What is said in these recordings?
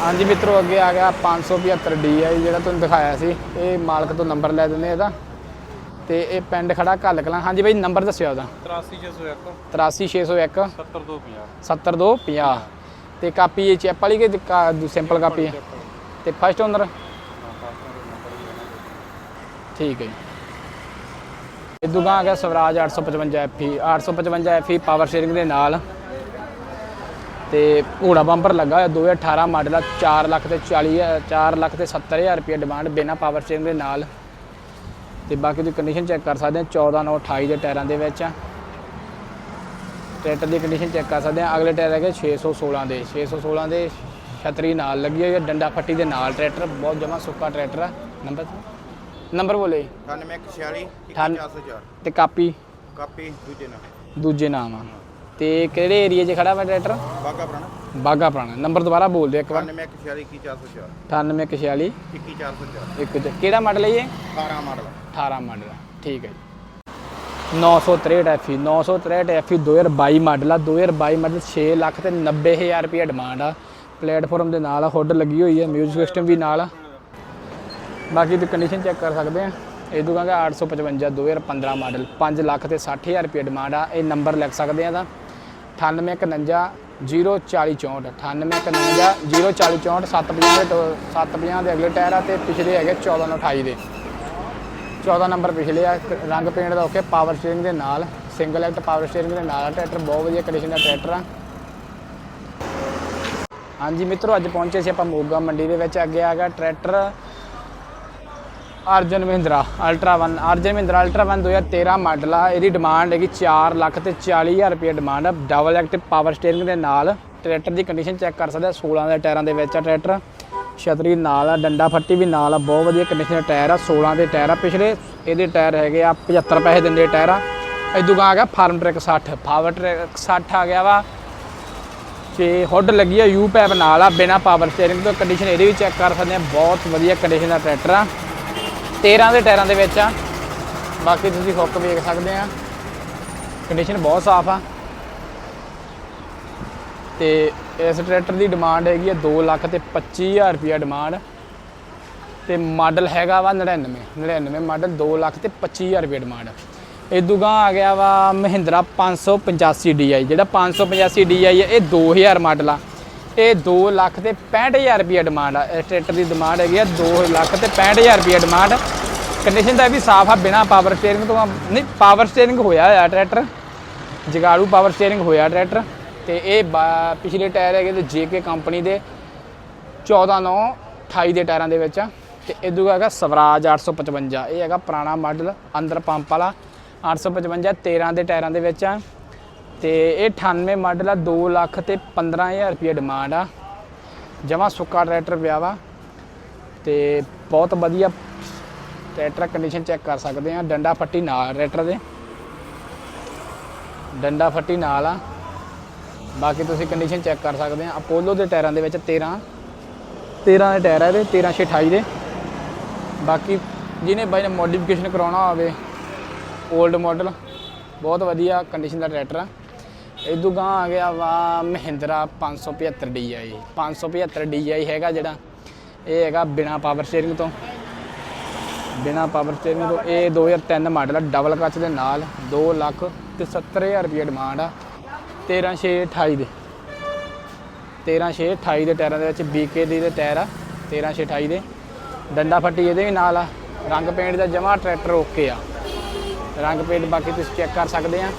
ਹਾਂਜੀ ਮਿੱਤਰੋ ਅੱਗੇ ਆ ਗਿਆ 575 DI ਜਿਹੜਾ ਤੁਹਾਨੂੰ ਦਿਖਾਇਆ ਸੀ। ਇਹ ਮਾਲਕ ਤੋਂ ਨੰਬਰ ਲੈ ਦਿੰਦੇ ਇਹਦਾ। ਤੇ ਇਹ ਪਿੰਡ ਖੜਾ ਘੱਲ ਕਲਾਂ ਹਾਂਜੀ ਬਾਈ ਨੰਬਰ ਦੱਸਿਓ ਉਹਦਾ 83601 83601 70250 70250 ਤੇ ਕਾਪੀ ਇਹ ਚੈਪ ਵਾਲੀ ਕਿ ਸਿੰਪਲ ਕਾਪੀ ਹੈ? ਤੇ ਫਸਟ ਓਨਰ ਠੀਕ ਹੈ ਜੀ। ਇਦੋਂ ਗਾਂ ਆ ਗਿਆ Swaraj 855 FE 855 FE power sharing ਦੇ ਨਾਲ। ਤੇ ਘੋੜਾ ਬੰਪਰ ਲੱਗਾ ਹੋਇਆ 2018 ਮਾਡਲ ਆ 4 ਲੱਖ ਤੇ 40 4 ਲੱਖ ਤੇ 70000 ਰੁਪਏ ਡਿਮਾਂਡ ਬਿਨਾ ਪਾਵਰ ਸ਼ੇਅਰਿੰਗ ਦੇ ਨਾਲ। ਤੇ ਬਾਕੀ ਦੀ ਕੰਡੀਸ਼ਨ ਚੈੱਕ ਕਰ ਸਕਦੇ ਆ 14 9 28 ਦੇ ਟਾਇਰਾਂ ਦੇ ਵਿੱਚ। ਆ ਟਰੈਕਟਰ ਦੀ ਕੰਡੀਸ਼ਨ ਚੈੱਕ ਕਰ ਸਕਦੇ ਆ ਅਗਲੇ ਟਾਇਰ ਹੈਗੇ 616 ਦੇ 616 ਦੇ ਛਤਰੀ ਨਾਲ ਲੱਗੀ ਹੋਈ ਹੈ ਡੰਡਾ ਫੱਟੀ ਦੇ ਨਾਲ ਟਰੈਕਟਰ ਬਹੁਤ ਜਮਾ ਸੁੱਕਾ ਟਰੈਕਟਰ ਆ। ਨੰਬਰ ਨੰਬਰ ਬੋਲੇ। 9846 ਅਠਾਨ- 21404 ਤੇ ਕਾਪੀ? ਕਾਪੀ ਦੂਜੇ ਨਾਲ ਦੂਜੇ ਨਾਮ ਆ। ਤੇ ਕਿਹੜੇ ਏਰੀਆ 'ਚ ਖੜਾ ਵਾ ਟਰੈਕਟਰ? ਬਾਗਾ ਪੁਰਾਣਾ। ਬਾਗਾ ਪੁਰਾਣਾ। ਨੰਬਰ ਦੁਬਾਰਾ ਬੋਲ ਦਿਓ ਇੱਕ ਵਾਰ। 9846 21404 9846 21404 ਇੱਕ ਤੇ ਕਿਹੜਾ ਮਾਡਲ ਹੈ ਇਹ? 18 ਮਾਡਲ। 18 ਮਾਡਲ। ਠੀਕ ਹੈ ਜੀ। 963 ਐਫੀ 963 ਐਫੀ 2022 ਮਾਡਲ ਆ। 2022 ਮਾਡਲ 6 ਲੱਖ ਤੇ 90000 ਰੁਪਏ ਡਿਮਾਂਡ ਆ। ਪਲੇਟਫਾਰਮ ਦੇ ਨਾਲ ਹੁੱਡ ਲੱਗੀ ਹੋਈ ਹੈ ਮਿਊਜ਼ਿਕ ਸਿਸਟਮ ਵੀ ਨਾਲ ਆ। ਬਾਕੀ ਦੀ ਕੰਡੀਸ਼ਨ ਚੈੱਕ ਕਰ ਸਕਦੇ ਆ। ਇਹ ਦੂਗਾਂਗਾ 855 2015 ਮਾਡਲ। 5 ਲੱਖ ਤੇ 60000 ਰੁਪਏ ਡਿਮਾਂਡ ਆ। ਇਹ ਨੰਬਰ ਲਿਖ ਸਕਦੇ ਆ ਤਾਂ। 9851 04064 9851 04064 750 ਦੇ 750 ਦੇ ਅਗਲੇ ਟਾਇਰ ਆ ਤੇ ਪਿਛਲੇ ਹੈਗੇ 14 ਨਾਲ 28 ਦੇ। 14 ਨੰਬਰ ਪਿਛਲੇ ਆ, ਰੰਗ ਪੇਂਟ ਦਾ ਓਕੇ ਪਾਵਰ ਸਟੀਅਰਿੰਗ ਦੇ ਨਾਲ ਸਿੰਗਲ ਐਕਟ ਪਾਵਰ ਸਟੀਅਰਿੰਗ ਦੇ ਨਾਲ ਆ, ਟਰੈਕਟਰ ਬਹੁਤ ਵਧੀਆ ਕੰਡੀਸ਼ਨ ਦਾ ਟਰੈਕਟਰ ਆ। ਹਾਂਜੀ ਮਿੱਤਰੋ, ਅੱਜ ਪਹੁੰਚੇ ਸੀ ਆਪਾਂ ਮੋਗਾ ਮੰਡੀ ਦੇ ਵਿੱਚ, ਅੱਗੇ ਆ ਗਿਆ tractor Arjun Mahindra ultra 1 Arjun Mahindra ultra 1 2013 model ਆ। ਇਹਦੀ ਡਿਮਾਂਡ ਹੈਗੀ 4 ਲੱਖ ਤੇ 40000 ਰੁਪਏ ਡਿਮਾਂਡ ਆ। ਡਬਲ ਐਕਟਿਵ ਪਾਵਰ ਸਟੀਅਰਿੰਗ ਦੇ ਨਾਲ ਟਰੈਕਟਰ ਦੀ ਕੰਡੀਸ਼ਨ ਚੈੱਕ ਕਰ ਸਕਦੇ ਆ 16 ਦੇ ਟਾਇਰਾਂ ਦੇ ਵਿੱਚ ਆ ਟਰੈਕਟਰ ਛਤਰੀ ਨਾਲ ਆ, ਡੰਡਾ ਫੱਟੀ ਵੀ ਨਾਲ ਆ, ਬਹੁਤ ਵਧੀਆ ਕੰਡੀਸ਼ਨ ਦਾ ਟਾਇਰ ਆ 16 ਦੇ ਟਾਇਰ ਆ। ਪਿਛਲੇ ਇਹਦੇ ਟਾਇਰ ਹੈਗੇ ਆ 75 ਪੈਸੇ ਦਿੰਦੇ ਟਾਇਰ। ਆ ਇਦੋਂ ਆ ਗਿਆ ਫਾਰਮ ਟਰੈਕ 60 ਪਾਵਰ ਟਰੈਕ 60 ਆ ਗਿਆ ਵਾ। ਤੇ ਹੁੱਡ ਲੱਗੀ ਆ ਯੂ ਪੈਪ ਨਾਲ ਆ, ਬਿਨਾ ਪਾਵਰ ਸਟੀਅਰਿੰਗ ਤੋਂ। ਕੰਡੀਸ਼ਨ ਇਹਦੀ ਵੀ ਚੈੱਕ ਕਰ ਸਕਦੇ ਆ, ਬਹੁਤ ਵਧੀਆ ਕੰਡੀਸ਼ਨ ਦਾ ਟਰੈਕਟਰ ਆ। 13 ਦੇ ਟਾਇਰਾਂ ਦੇ ਵਿੱਚ ਆ। ਬਾਕੀ ਤੁਸੀਂ ਹੁੱਕ ਵੇਖ ਸਕਦੇ ਆ। ਕੰਡੀਸ਼ਨ ਬਹੁਤ ਸਾਫ਼ ਆ। ਤੇ ਇਸ ਟਰੈਕਟਰ ਦੀ ਡਿਮਾਂਡ ਹੈਗੀ ਆ 2 ਲੱਖ ਤੇ 25000 ਰੁਪਿਆ ਡਿਮਾਂਡ ਤੇ ਮਾਡਲ ਹੈਗਾ ਵਾ 99 99 ਮਾਡਲ 2 ਲੱਖ ਤੇ 25000 ਰੁਪਏ ਡਿਮਾਂਡ ਇਦੋਂ ਗਾਂ ਆ ਗਿਆ ਵਾ ਮਹਿੰਦਰਾ 585 DI ਜਿਹੜਾ 585 DI ਹੈ ਇਹ 2000 ਮਾਡਲ ਆ। ਇਹ 2 ਲੱਖ ਤੇ 65000 ਰੁਪਏ ਡਿਮਾਂਡ ਆ। ਇਸ ਟਰੈਕਟਰ ਦੀ ਡਿਮਾਂਡ ਹੈਗੀ ਆ 2 ਲੱਖ ਤੇ 65000 ਰੁਪਏ ਡਿਮਾਂਡ ਕੰਡੀਸ਼ਨ ਦਾ ਵੀ ਸਾਫ਼ ਆ, ਬਿਨਾ ਪਾਵਰ ਸਟੀਅਰਿੰਗ ਤੋਂ ਨਹੀਂ ਪਾਵਰ ਸਟੀਅਰਿੰਗ ਹੋਇਆ ਆ ਟਰੈਕਟਰ। ਜਗਾੜੂ ਪਾਵਰ ਸਟੀਅਰਿੰਗ ਹੋਇਆ ਟਰੈਕਟਰ। ਤੇ ਇਹ ਬਾ- ਪਿਛਲੇ ਟਾਇਰ ਹੈਗੇ ਤੇ ਜੇਕੇ ਕੰਪਨੀ ਦੇ। 14 9 28 ਦੇ ਟਾਇਰਾਂ ਦੇ ਵਿੱਚ ਆ। ਤੇ ਇਦੋਂ ਹੈਗਾ ਸਵਰਾਜ 855 ਇਹ ਹੈਗਾ ਪੁਰਾਣਾ ਮਾਡਲ ਅੰਦਰ ਪੰਪ ਵਾਲਾ। 855 13 ਦੇ ਟਾਇਰਾਂ ਦੇ ਵਿੱਚ ਆ। ਤੇ ਇਹ 98 ਮਾਡਲ ਆ 2 ਲੱਖ ਤੇ 15000 ਰੁਪਏ ਡਿਮਾਂਡ ਆ। ਜਮਾ ਸੁੱਕਾ ਟਰੈਕਟਰ ਪਿਆ ਵਾ ਤੇ ਬਹੁਤ ਵਧੀਆ ਟਰੈਕਟਰ ਕੰਡੀਸ਼ਨ ਚੈੱਕ ਕਰ ਸਕਦੇ ਆ। ਡੰਡਾ ਫੱਟੀ ਨਾਲ ਟਰੈਕਟਰ ਦੇ। ਡੰਡਾ ਫੱਟੀ ਨਾਲ ਆ। ਬਾਕੀ ਤੁਸੀਂ ਕੰਡੀਸ਼ਨ ਚੈੱਕ ਕਰ ਸਕਦੇ ਆ। ਅਪੋਲੋ ਦੇ ਟਾਇਰਾਂ ਦੇ ਵਿੱਚ 13 13 ਦੇ ਟਾਇਰ ਆ ਇਹਦੇ 13 28 ਦੇ। ਬਾਕੀ ਜਿਹਨੇ ਬਾਈ ਨੇ ਮੋਡੀਫਿਕੇਸ਼ਨ ਕਰਾਉਣਾ ਹੋਵੇ 올ਡ ਮਾਡਲ ਬਹੁਤ ਵਧੀਆ ਕੰਡੀਸ਼ਨ ਦਾ ਟਰੈਕਟਰ ਆ। ਇਦੋਂ ਗਾਂ ਆ ਗਿਆ ਵਾ ਮਹਿੰਦਰਾ 575 DI 575 DI ਹੈਗਾ ਜਿਹੜਾ। ਇਹ ਹੈਗਾ ਬਿਨਾ ਪਾਵਰ ਸਟੀਅਰਿੰਗ ਤੋਂ। ਬਿਨਾ ਪਾਵਰ ਸਟੀਅਰਿੰਗ ਤੋਂ ਇਹ 2003 ਮਾਡਲ ਆ ਡਬਲ ਕੱਚ ਦੇ ਨਾਲ 2 ਲੱਖ ਤੇ 70000 ਰੁਪਏ ਡਿਮਾਂਡ ਆ। 13628 ਦੇ। 13628 ਦੇ ਟਾਇਰਾਂ ਦੇ ਵਿੱਚ BK ਦੀ ਦੇ ਟਾਇਰ ਆ 13628 ਦੇ। ਡੰਡਾ ਫੱਟੀ ਇਹਦੇ ਵੀ ਨਾਲ ਆ। ਰੰਗ ਪੇਂਟ ਦਾ ਜਮਾ ਟਰੈਕਟਰ ਓਕੇ ਆ। ਰੰਗ ਪੇਂਟ ਬਾਕੀ ਤੁਸੀਂ ਚੈੱਕ ਕਰ ਸਕਦੇ ਆ।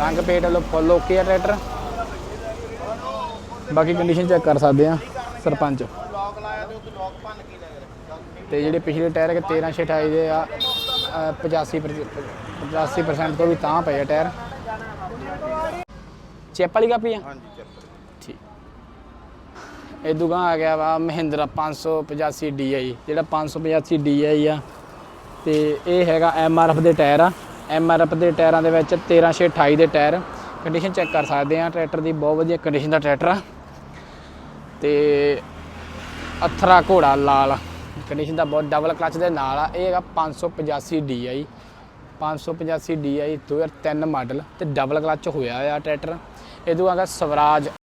ਰੰਗ ਪੇਂਟ ਵੱਲੋਂ ਫੁੱਲ ਓਕੇ ਆ ਟਰੈਕਟਰ। ਬਾਕੀ ਕੰਡੀਸ਼ਨ ਚੈੱਕ ਕਰ ਸਕਦੇ ਆ ਸਰਪੰਚ। ਤੇ ਜਿਹੜੇ ਪਿਛਲੇ ਟਾਇਰ ਹੈਗੇ 13 28 ਦੇ ਆ ਅ, 85 85% ਤੋਂ ਵੀ ਤਾਂ ਪਏ ਆ ਟਾਇਰ। ਚੈਪ ਵਾਲੀ ਕਾਪੀ ਆ? ਹਾਂਜੀ ਠੀਕ। ਇਹ ਦੁਕਾਨ ਆ ਗਿਆ ਵਾ ਮਹਿੰਦਰਾ 585 DI ਜਿਹੜਾ 585 DI ਆ। ਤੇ ਇਹ ਹੈਗਾ MRF ਦੇ ਟਾਇਰ ਆ। MRF ਦੇ ਟਾਇਰਾਂ ਦੇ ਵਿੱਚ 13628 ਦੇ ਟਾਇਰ। ਕੰਡੀਸ਼ਨ ਚੈੱਕ ਕਰ ਸਕਦੇ ਆ ਟਰੈਕਟਰ ਦੀ ਬਹੁਤ ਵਧੀਆ ਕੰਡੀਸ਼ਨ ਦਾ ਟਰੈਕਟਰ ਆ। ਤੇ ਅਥਰਾ ਘੋੜਾ ਲਾਲ। ਕੰਡੀਸ਼ਨ ਦਾ ਬਹੁਤ ਡਬਲ ਕਲਚ ਦੇ ਨਾਲ ਆ। ਇਹ ਹੈਗਾ 585 DI 585 DI 2003 ਮਾਡਲ ਤੇ ਡਬਲ ਕਲਚ ਹੋਇਆ ਆ ਟਰੈਕਟਰ। ਇਹ ਤੋਂ ਹੈਗਾ ਸਵਰਾਜ